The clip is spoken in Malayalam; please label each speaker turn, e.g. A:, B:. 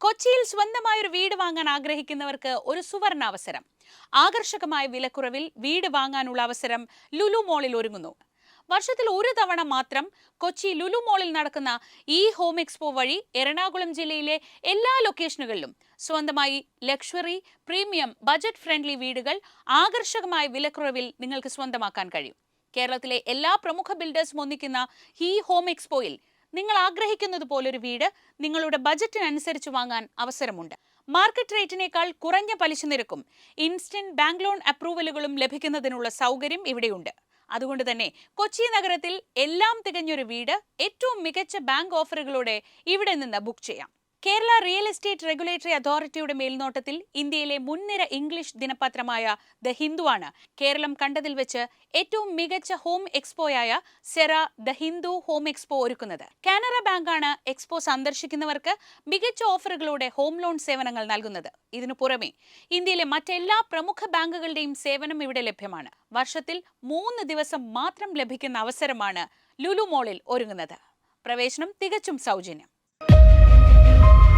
A: കൊച്ചിയിൽ സ്വന്തമായ ഒരു വീട് വാങ്ങാൻ ആഗ്രഹിക്കുന്നവർക്ക് ഒരു സുവർണ അവസരം ആകർഷകമായ വിലക്കുറവിൽ വീട് വാങ്ങാനുള്ള അവസരം ലുലു മോളിൽ ഒരുങ്ങുന്നു. വർഷത്തിൽ ഒരു തവണ മാത്രം കൊച്ചി ലുലു മോളിൽ നടക്കുന്ന ഈ ഹോം എക്സ്പോ വഴി എറണാകുളം ജില്ലയിലെ എല്ലാ ലൊക്കേഷനുകളിലും സ്വന്തമായി ലക്ഷറി പ്രീമിയം ബജറ്റ് ഫ്രണ്ട്ലി വീടുകൾ ആകർഷകമായ വിലക്കുറവിൽ നിങ്ങൾക്ക് സ്വന്തമാക്കാൻ കഴിയും. കേരളത്തിലെ എല്ലാ പ്രമുഖ ബിൽഡേഴ്സും ഒന്നിക്കുന്ന ഈ ഹോം എക്സ്പോയിൽ നിങ്ങൾ ആഗ്രഹിക്കുന്നത് പോലൊരു വീട് നിങ്ങളുടെ ബജറ്റിനനുസരിച്ച് വാങ്ങാൻ അവസരമുണ്ട്. മാർക്കറ്റ് റേറ്റിനേക്കാൾ കുറഞ്ഞ പലിശ നിരക്കും ഇൻസ്റ്റന്റ് ബാങ്ക് ലോൺ അപ്രൂവലുകളും ലഭിക്കുന്നതിനുള്ള സൗകര്യം ഇവിടെയുണ്ട്. അതുകൊണ്ട് തന്നെ കൊച്ചി നഗരത്തിൽ എല്ലാം തികഞ്ഞൊരു വീട് ഏറ്റവും മികച്ച ബാങ്ക് ഓഫറുകളോടെ ഇവിടെ നിന്ന് ബുക്ക് ചെയ്യാം. കേരള റിയൽ എസ്റ്റേറ്റ് റെഗുലേറ്ററി അതോറിറ്റിയുടെ മേൽനോട്ടത്തിൽ ഇന്ത്യയിലെ മുൻനിര ഇംഗ്ലീഷ് ദിനപത്രമായ ദ ഹിന്ദുവാണ്. കേരളം കണ്ടതിൽ വെച്ച് ഏറ്റവും മികച്ച ഹോം എക്സ്പോയായ Cera the Hindu home expo ഒരുക്കുന്നത്. കാനറ ബാങ്കാണ് എക്സ്പോ സന്ദർശിക്കുന്നവർക്ക് മികച്ച ഓഫറുകളോടെ ഹോം ലോൺ സേവനങ്ങൾ നൽകുന്നത്. ഇതിനു പുറമെ ഇന്ത്യയിലെ മറ്റെല്ലാ പ്രമുഖ ബാങ്കുകളുടെയും സേവനം ഇവിടെ ലഭ്യമാണ്. വർഷത്തിൽ മൂന്ന് ദിവസം മാത്രം ലഭിക്കുന്ന അവസരമാണ് ലുലു മോളിൽ ഒരുങ്ങുന്നത്. പ്രവേശനം തികച്ചും സൗജന്യം. you